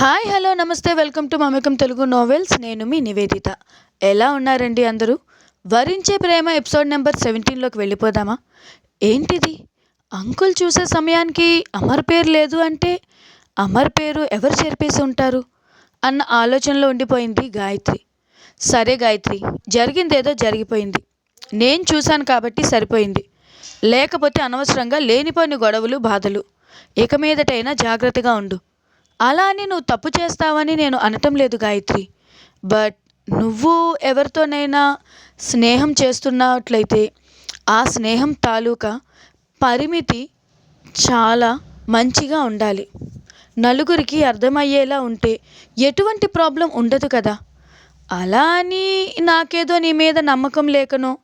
Hi hello నమస్తే welcome to Mamakam Telugu novels నేను మీ నివేదిత. ఎలా ఉన్నారండి అందరూ? వరించే ప్రేమ ఎపిసోడ్ నెంబర్ సెవెంటీన్లోకి వెళ్ళిపోదామా? ఏంటిది? అంకుల్ చూసే సమయానికి అమర్ పేరు లేదు అంటే అమర్ పేరు ఎవరు చేర్పేసి ఉంటారు? అన్న ఆలోచనలో ఉండిపోయింది గాయత్రి. సరే గాయత్రి జరిగిందేదో జరిగిపోయింది. నేను చూశాను కాబట్టి సరిపోయింది. లేకపోతే అనవసరంగా లేనిపోని గొడవలు బాధలు. ఇక మీదటైనా జాగ్రత్తగా ఉండు. అలా అని నువ్వు తప్పు చేస్తావని నేను అనటం లేదు గాయత్రి. బట్ నువ్వు ఎవరితోనైనా స్నేహం చేస్తున్నట్లయితే ఆ స్నేహం తాలూకా పరిమితి చాలా మంచిగా ఉండాలి. నలుగురికి అర్థమయ్యేలా ఉంటే ఎటువంటి ప్రాబ్లం ఉండదు కదా. అలా అని నాకేదో నీ మీద నమ్మకం లేకనో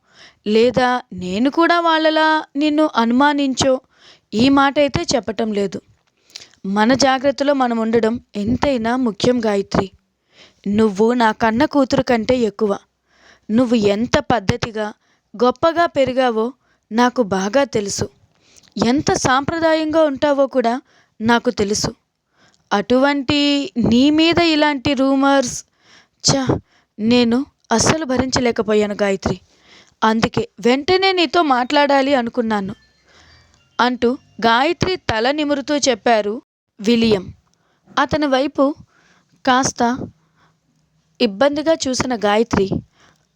లేదా నేను కూడా వాళ్ళలా నిన్ను అనుమానించో ఈ మాట అయితే చెప్పటం లేదు. మన జాగ్రత్తలో మనం ఉండడం ఎంతైనా ముఖ్యం గాయత్రి. నువ్వు నా కన్న కూతురు కంటే ఎక్కువ. నువ్వు ఎంత పద్ధతిగా గొప్పగా పెరిగావో నాకు బాగా తెలుసు. ఎంత సాంప్రదాయంగా ఉంటావో కూడా నాకు తెలుసు. అటువంటి నీ మీద ఇలాంటి రూమర్స్ చ నేను అస్సలు భరించలేకపోయాను గాయత్రి. అందుకే వెంటనే నీతో మాట్లాడాలి అనుకున్నాను. అంటూ గాయత్రి తల నిమురుతూ చెప్పారు విలియం. అతని వైపు కాస్త ఇబ్బందిగా చూసిన గాయత్రి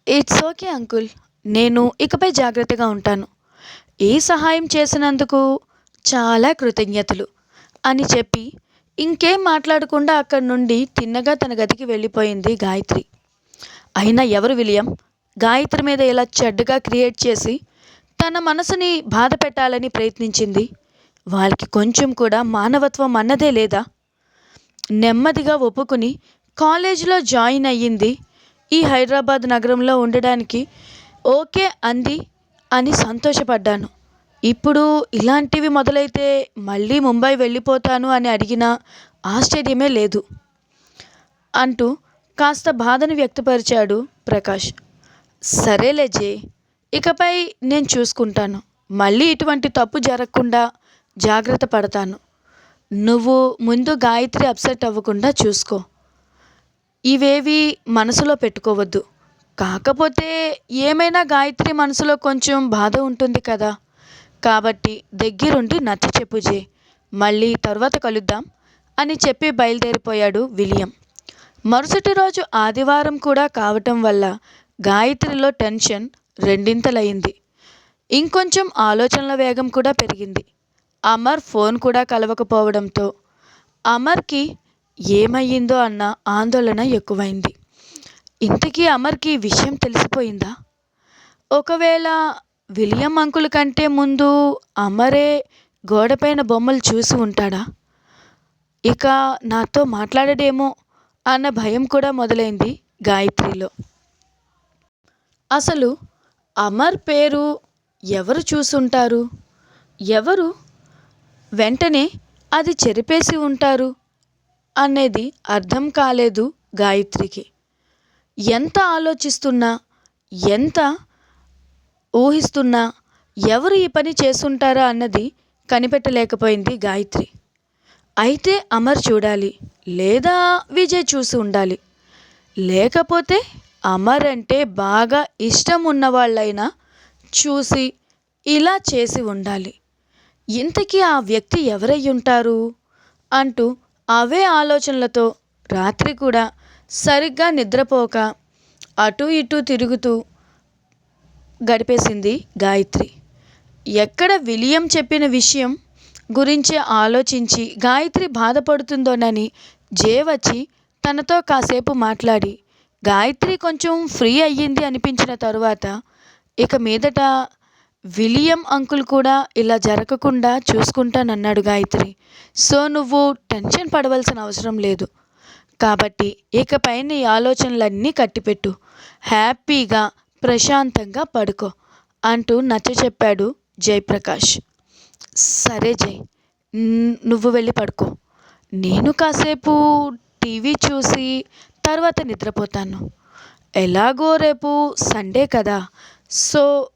ఇట్స్ ఓకే అంకుల్ నేను ఇకపై జాగ్రత్తగా ఉంటాను. ఈ సహాయం చేసినందుకు చాలా కృతజ్ఞతలు అని చెప్పి ఇంకేం మాట్లాడకుండా అక్కడి నుండి తిన్నగా తన గదికి వెళ్ళిపోయింది గాయత్రి. అయినా ఎవరు విలియం? గాయత్రి మీద ఇలా చెడ్డగా క్రియేట్ చేసి తన మనసుని బాధ పెట్టాలని ప్రయత్నించింది వాళ్ళకి కొంచెం కూడా మానవత్వం అన్నదే లేదా? నెమ్మదిగా ఒప్పుకుని కాలేజీలో జాయిన్ అయ్యింది. ఈ హైదరాబాద్ నగరంలో ఉండడానికి ఓకే అంది అని సంతోషపడ్డాను. ఇప్పుడు ఇలాంటివి మొదలైతే మళ్ళీ ముంబై వెళ్ళిపోతాను అని అడిగినా ఆశ్చర్యమే లేదు. అంటూ కాస్త బాధను వ్యక్తపరిచాడు ప్రకాష్. సరేలే జే ఇకపై నేను చూసుకుంటాను. మళ్ళీ ఇటువంటి తప్పు జరగకుండా జాగ్రత్త పడతాను. నువ్వు ముందు గాయత్రి అప్సెట్ అవ్వకుండా చూసుకో. ఇవేవి మనసులో పెట్టుకోవద్దు. కాకపోతే ఏమైనా గాయత్రి మనసులో కొంచెం బాధ ఉంటుంది కదా. కాబట్టి దగ్గరుండి నచ్చ చెప్పు జే. మళ్ళీ తర్వాత కలుద్దాం అని చెప్పి బయలుదేరిపోయాడు విలియం. మరుసటి రోజు ఆదివారం కూడా కావటం వల్ల గాయత్రిలో టెన్షన్ రెండింతలయ్యింది ఇంకొంచెం ఆలోచనల వేగం కూడా పెరిగింది. అమర్ ఫోన్ కూడా కలవకపోవడంతో అమర్కి ఏమయ్యిందో అన్న ఆందోళన ఎక్కువైంది. ఇంతకీ అమర్కి విషయం తెలిసిపోయిందా? ఒకవేళ విలియం అంకుల్ కంటే ముందు అమరే గోడపైన బొమ్మలు చూసి ఉంటాడా? ఇక నాతో మాట్లాడడేమో అన్న భయం కూడా మొదలైంది గాయత్రిలో. అసలు అమర్ పేరు ఎవరు చూసుంటారు? ఎవరు వెంటనే అది చెరిపేసి ఉంటారు అనేది అర్థం కాలేదు గాయత్రికి. ఎంత ఆలోచిస్తున్నా ఎంత ఊహిస్తున్నా ఎవరు ఈ పని చేసుంటారా అన్నది కనిపెట్టలేకపోయింది గాయత్రి. అయితే అమర్ చూడాలి లేదా విజయ్ చూసి ఉండాలి. లేకపోతే అమర్ అంటే బాగా ఇష్టం ఉన్నవాళ్ళైనా చూసి ఇలా చేసి ఉండాలి. ఇంతకీ ఆ వ్యక్తి ఎవరై ఉంటారు అంటూ అవే ఆలోచనలతో రాత్రి కూడా సరిగ్గా నిద్రపోక అటూ ఇటూ తిరుగుతూ గడిపేసింది గాయత్రి. ఎక్కడ విలియం చెప్పిన విషయం గురించి ఆలోచించి గాయత్రి బాధపడుతుందోనని జే వచ్చి తనతో కాసేపు మాట్లాడి గాయత్రి కొంచెం ఫ్రీ అయ్యింది అనిపించిన తరువాత ఇక మీదట విలియం అంకుల్ కూడా ఇలా జరగకుండా చూసుకుంటానన్నాడు గాయత్రి. సో నువ్వు టెన్షన్ పడవలసిన అవసరం లేదు. కాబట్టి ఇకపై నీ ఆలోచనలన్నీ కట్టిపెట్టు. హ్యాపీగా ప్రశాంతంగా పడుకో అంటూ నచ్చ చెప్పాడు జయప్రకాష్. సరే జై నువ్వు వెళ్ళి పడుకో. నేను కాసేపు టీవీ చూసి తర్వాత నిద్రపోతాను. ఎలాగో రేపు సండే కదా. సో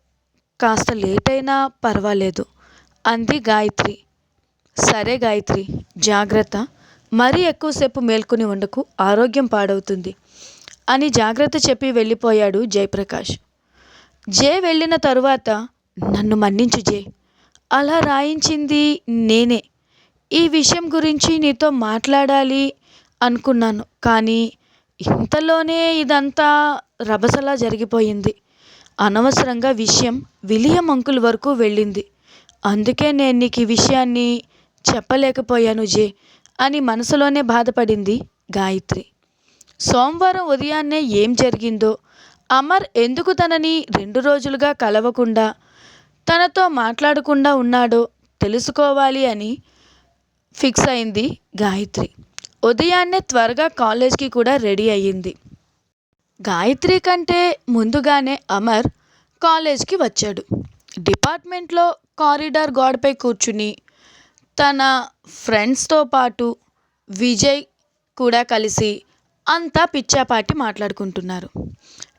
కాస్త లేట్ అయినా పర్వాలేదు. అంది గాయత్రి. సరే గాయత్రి జాగ్రత్త. మరీ ఎక్కువసేపు మేల్కొని ఉండకు ఆరోగ్యం పాడవుతుంది అని జాగ్రత్త చెప్పి వెళ్ళిపోయాడు జయప్రకాష్. జే వెళ్ళిన తరువాత నన్ను మన్నించు జే. అలా రాయించింది నేనే. ఈ విషయం గురించి నీతో మాట్లాడాలి అనుకున్నాను కానీ ఇంతలోనే ఇదంతా రభసలా జరిగిపోయింది. అనవసరంగా విషయం విలియం అంకుల్ వరకు వెళ్ళింది. అందుకే నేను నీకు ఈ విషయాన్ని చెప్పలేకపోయాను జే అని మనసులోనే బాధపడింది గాయత్రి. సోమవారం ఉదయాన్నే ఏం జరిగిందో అమర్ ఎందుకు తనని రెండు రోజులుగా కలవకుండా తనతో మాట్లాడకుండా ఉన్నాడో తెలుసుకోవాలి అని ఫిక్స్ అయింది గాయత్రి. ఉదయాన్నే త్వరగా కాలేజ్కి కూడా రెడీ అయ్యింది. గాయత్రి కంటే ముందుగానే అమర్ కాలేజ్కి వచ్చాడు. డిపార్ట్మెంట్లో కారిడార్ గోడపై కూర్చుని తన ఫ్రెండ్స్తో పాటు విజయ్ కూడా కలిసి అంతా పిచ్చాపాటి మాట్లాడుకుంటున్నారు.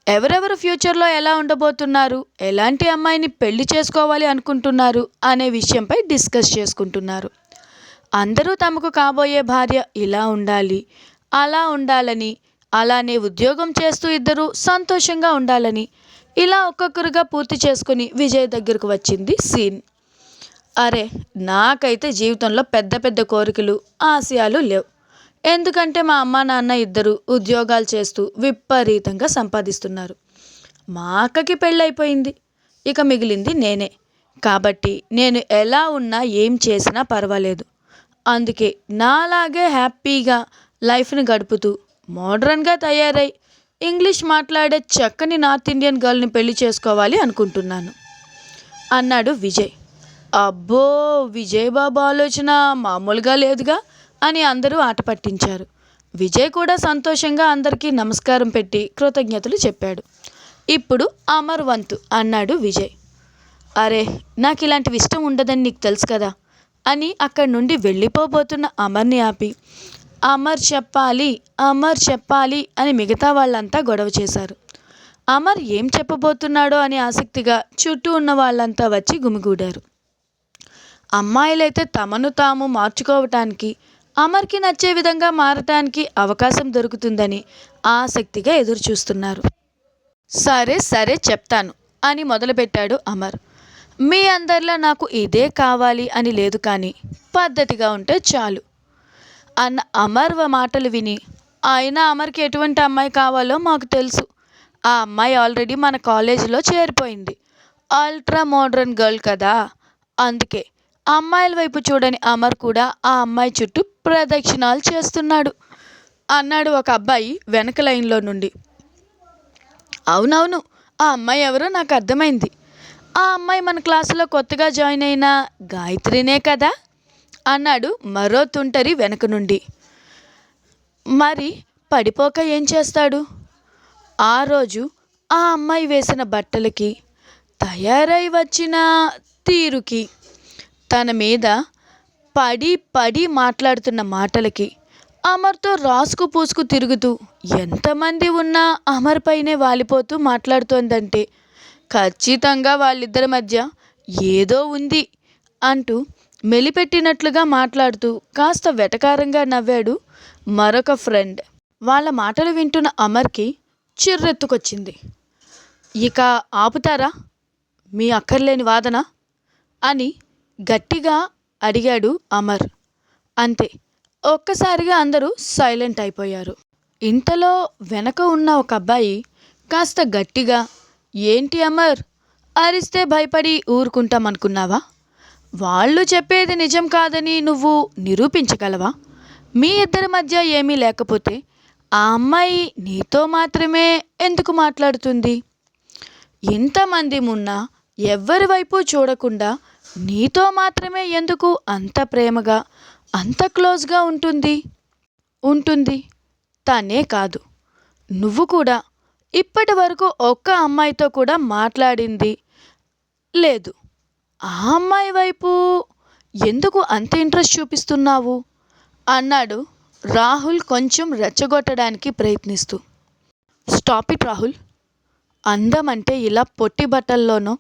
ఎవరెవరు ఫ్యూచర్లో ఎలా ఉండబోతున్నారు ఎలాంటి అమ్మాయిని పెళ్ళి చేసుకోవాలి అనుకుంటున్నారు అనే విషయంపై డిస్కస్ చేసుకుంటున్నారు. అందరూ తమకు కాబోయే భార్య ఇలా ఉండాలి అలా ఉండాలని అలానే ఉద్యోగం చేస్తూ ఇద్దరు సంతోషంగా ఉండాలని ఇలా ఒక్కొక్కరుగా పూర్తి చేసుకుని విజయ్ దగ్గరకు వచ్చింది సీన్. అరే నాకైతే జీవితంలో పెద్ద పెద్ద కోరికలు ఆశయాలు లేవు. ఎందుకంటే మా అమ్మ నాన్న ఇద్దరు ఉద్యోగాలు చేస్తూ విపరీతంగా సంపాదిస్తున్నారు. మా అక్కకి పెళ్ళైపోయింది. ఇక మిగిలింది నేనే. కాబట్టి నేను ఎలా ఉన్నా ఏం చేసినా పర్వాలేదు. అందుకే నాలాగే హ్యాపీగా లైఫ్ని గడుపుతూ మోడ్రన్గా తయారై ఇంగ్లీష్ మాట్లాడే చక్కని నార్త్ ఇండియన్ గర్ల్ని పెళ్ళి చేసుకోవాలి అనుకుంటున్నాను. అన్నాడు విజయ్. అబ్బో విజయ్ బాబు ఆలోచన మామూలుగా లేదుగా అని అందరూ ఆట పట్టించారు. విజయ్ కూడా సంతోషంగా అందరికీ నమస్కారం పెట్టి కృతజ్ఞతలు చెప్పాడు. ఇప్పుడు అమర్ వంతు అన్నాడు విజయ్. అరే నాకు ఇలాంటివి ఇష్టం ఉండదని నీకు తెలుసు కదా అని అక్కడి నుండి వెళ్ళిపోబోతున్న అమర్ని ఆపి అమర్ చెప్పాలి అమర్ చెప్పాలి అని మిగతా వాళ్ళంతా గొడవ చేశారు. అమర్ ఏం చెప్పబోతున్నాడో అని ఆసక్తిగా చుట్టూ ఉన్న వాళ్ళంతా వచ్చి గుమిగూడారు. అమ్మాయిలైతే తమను తాము మార్చుకోవటానికి అమర్కి నచ్చే విధంగా మారటానికి అవకాశం దొరుకుతుందని ఆసక్తిగా ఎదురు చూస్తున్నారు సరే సరే చెప్తాను అని మొదలుపెట్టాడు అమర్. మీ అందరిలో నాకు ఇదే కావాలి అని లేదు కానీ పద్ధతిగా ఉంటే చాలు. అన్న అమర్ మాటలు విని అయినా అమర్కి ఎటువంటి అమ్మాయి కావాలో మాకు తెలుసు. ఆ అమ్మాయి ఆల్రెడీ మన కాలేజీలో చేరిపోయింది. అల్ట్రా మోడ్రన్ గర్ల్ కదా. అందుకే అమ్మాయిల వైపు చూడని అమర్ కూడా ఆ అమ్మాయి చుట్టూ ప్రదక్షిణాలు చేస్తున్నాడు అన్నాడు ఒక అబ్బాయి వెనక లైన్లో నుండి. అవునవును ఆ అమ్మాయి ఎవరో నాకు అర్థమైంది. ఆ అమ్మాయి మన క్లాసులో కొత్తగా జాయిన్ అయిన గాయత్రినే కదా. అన్నాడు మరో తుంటరి వెనక నుండి. మరి పడిపోక ఏం చేస్తాడు? ఆ రోజు ఆ అమ్మాయి వేసిన బట్టలకి తయారై వచ్చిన తీరుకి తన మీద పడి పడి మాట్లాడుతున్న మాటలకి అమర్తో రాసుకు పూసుకు తిరుగుతూ ఎంతమంది ఉన్నా అమర్ పైనే వాలిపోతూ మాట్లాడుతోందంటే ఖచ్చితంగా వాళ్ళిద్దరి మధ్య ఏదో ఉంది అంటూ మెలిపెట్టినట్లుగా మాట్లాడుతూ కాస్త వెటకారంగా నవ్వాడు మరొక ఫ్రెండ్. వాళ్ళ మాటలు వింటున్న అమర్కి చిర్రెత్తుకొచ్చింది. ఇక ఆపుతారా? మీ అక్కర్లేని వాదన? అని గట్టిగా అడిగాడు అమర్. అంతే ఒక్కసారిగా అందరూ సైలెంట్ అయిపోయారు. ఇంతలో వెనక ఉన్న ఒక అబ్బాయి కాస్త గట్టిగా ఏంటి అమర్? అరిస్తే భయపడి ఊరుకుంటామనుకున్నావా? వాళ్ళు చెప్పేది నిజం కాదని నువ్వు నిరూపించగలవా? మీ ఇద్దరి మధ్య ఏమీ లేకపోతే ఆ అమ్మాయి నీతో మాత్రమే ఎందుకు మాట్లాడుతుంది? ఇంతమంది ఉన్నా ఎవ్వరి వైపు చూడకుండా నీతో మాత్రమే ఎందుకు అంత ప్రేమగా అంత క్లోజ్గా ఉంటుంది? ఉంటుంది. తనే కాదు. నువ్వు కూడా ఇప్పటి వరకు ఒక్క అమ్మాయితో కూడా మాట్లాడింది లేదు. ఆ అమ్మాయి వైపు ఎందుకు అంత ఇంట్రెస్ట్ చూపిస్తున్నావు? అన్నాడు రాహుల్ కొంచెం రెచ్చగొట్టడానికి ప్రయత్నిస్తూ. Stop it Rahul. అందం అంటే ఇలా పొట్టి బట్టల్లోనో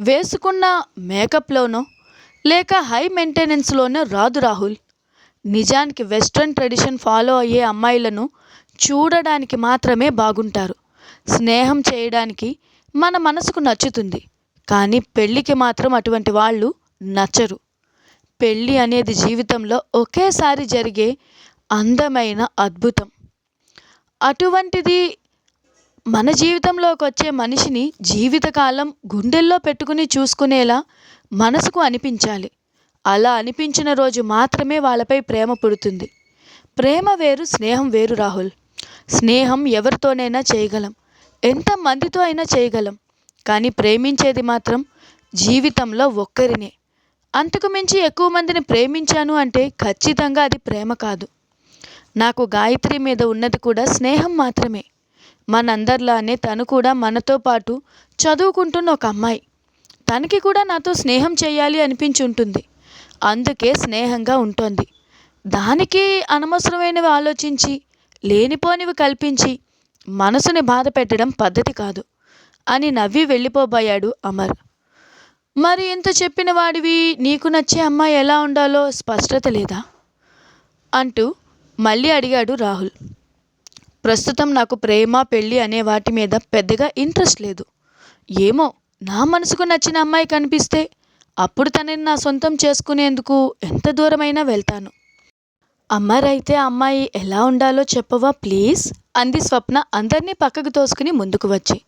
వేసుకున్న మేకప్లోనో లేక హై మెయింటెనెన్స్లోనో రాదు రాహుల్. నిజానికి వెస్ట్రన్ ట్రెడిషన్ ఫాలో అయ్యే అమ్మాయిలను చూడడానికి మాత్రమే బాగుంటారు. స్నేహం చేయడానికి మన మనసుకు నచ్చుతుంది. కానీ పెళ్ళికి మాత్రం అటువంటి వాళ్ళు నచ్చరు. పెళ్ళి అనేది జీవితంలో ఒకేసారి జరిగే అందమైన అద్భుతం. అటువంటిది మన జీవితంలోకి వచ్చే మనిషిని జీవితకాలం గుండెల్లో పెట్టుకుని చూసుకునేలా మనసుకు అనిపించాలి. అలా అనిపించిన రోజు మాత్రమే వాళ్ళపై ప్రేమ పుడుతుంది. ప్రేమ వేరు స్నేహం వేరు రాహుల్. స్నేహం ఎవరితోనైనా చేయగలం. ఎంతమందితో అయినా చేయగలం. కానీ ప్రేమించేది మాత్రం జీవితంలో ఒక్కరినే. అంతకు మించి ఎక్కువ మందిని ప్రేమించాను అంటే ఖచ్చితంగా అది ప్రేమ కాదు. నాకు గాయత్రి మీద ఉన్నది కూడా స్నేహం మాత్రమే. మనందరిలానే తను కూడా మనతో పాటు చదువుకుంటున్న ఒక అమ్మాయి. తనకి కూడా నాతో స్నేహం చేయాలి అనిపించి ఉంటుంది. అందుకే స్నేహంగా ఉంటుంది. దానికి అనవసరమైనవి ఆలోచించి లేనిపోనివి కల్పించి మనసుని బాధ పెట్టడం పద్ధతి కాదు. అని నవ్వి వెళ్ళిపోబోయాడు అమర్. మరి ఇంత చెప్పిన వాడివి నీకు నచ్చే అమ్మాయి ఎలా ఉండాలో స్పష్టత లేదా? అంటూ మళ్ళీ అడిగాడు రాహుల్. ప్రస్తుతం నాకు ప్రేమ పెళ్ళి అనే వాటి మీద పెద్దగా ఇంట్రెస్ట్ లేదు. ఏమో నా మనసుకు నచ్చిన అమ్మాయి కనిపిస్తే అప్పుడు తనని నా సొంతం చేసుకునేందుకు ఎంత దూరమైనా వెళ్తాను. అమ్మారైతే అమ్మాయి ఎలా ఉండాలో చెప్పవా ప్లీజ్? అంది స్వప్న అందరినీ పక్కకు తోసుకుని ముందుకు వచ్చి.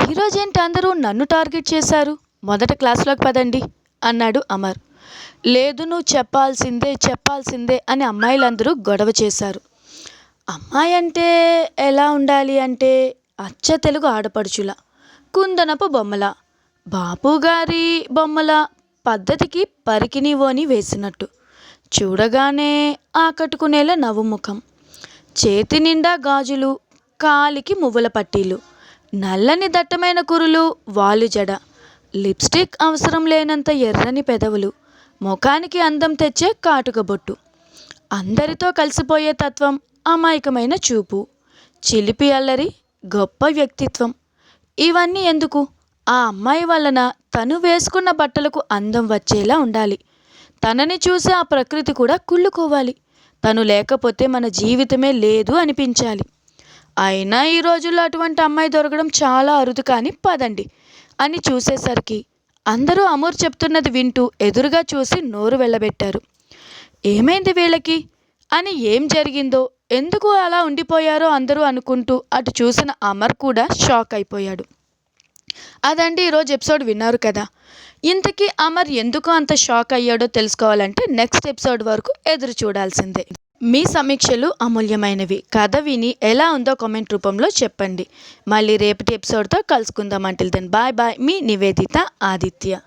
ఈరోజేంటి అందరూ నన్ను టార్గెట్ చేశారు? మొదట క్లాస్లోకి పదండి అన్నాడు అమర్. లేదు నువ్వు చెప్పాల్సిందే చెప్పాల్సిందే అని అమ్మాయిలందరూ గొడవ చేశారు. అమ్మాయి అంటే ఎలా ఉండాలి అంటే అచ్చ తెలుగు ఆడపడుచుల కుందనపు బొమ్మల. బాపు గారి బొమ్మల పద్ధతికి పరికిని ఓని వేసినట్టు. చూడగానే ఆకట్టుకునేలా నవ్వుముఖం చేతి నిండా గాజులు కాలికి మువ్వల పట్టీలు. నల్లని దట్టమైన కురులు వాలు జడ లిప్స్టిక్ అవసరం లేనంత ఎర్రని పెదవులు ముఖానికి అందం తెచ్చే కాటుక బొట్టు. అందరితో కలిసిపోయే తత్వం అమాయకమైన చూపు. చిలిపి అల్లరి గొప్ప వ్యక్తిత్వం. ఇవన్నీ ఎందుకు? ఆ అమ్మాయి వలన తను వేసుకున్న బట్టలకు అందం వచ్చేలా ఉండాలి. తనని చూసి ఆ ప్రకృతి కూడా కుళ్ళుకోవాలి. తను లేకపోతే మన జీవితమే లేదు అనిపించాలి. అయినా ఈ రోజుల్లో అటువంటి అమ్మాయి దొరకడం చాలా అరుదు కానీ పదండి. అని చూసేసరికి అందరూ అమూర్ చెప్తున్నది వింటూ ఎదురుగా చూసి నోరు వెళ్ళబెట్టారు. ఏమైంది వీళ్ళకి? అని ఏం జరిగిందో ఎందుకు అలా ఉండిపోయారో అందరూ అనుకుంటూ అటు చూసిన అమర్ కూడా షాక్ అయిపోయాడు. అదండి ఈరోజు ఎపిసోడ్ విన్నారు కదా. ఇంతకీ అమర్ ఎందుకు అంత షాక్ అయ్యాడో తెలుసుకోవాలంటే నెక్స్ట్ ఎపిసోడ్ వరకు ఎదురు చూడాల్సిందే. మీ సమీక్షలు అమూల్యమైనవి. కథ విని ఎలా ఉందో కామెంట్ రూపంలో చెప్పండి. మళ్ళీ రేపటి ఎపిసోడ్తో కలుసుకుందాం. Until then bye bye. మీ నివేదిత ఆదిత్య.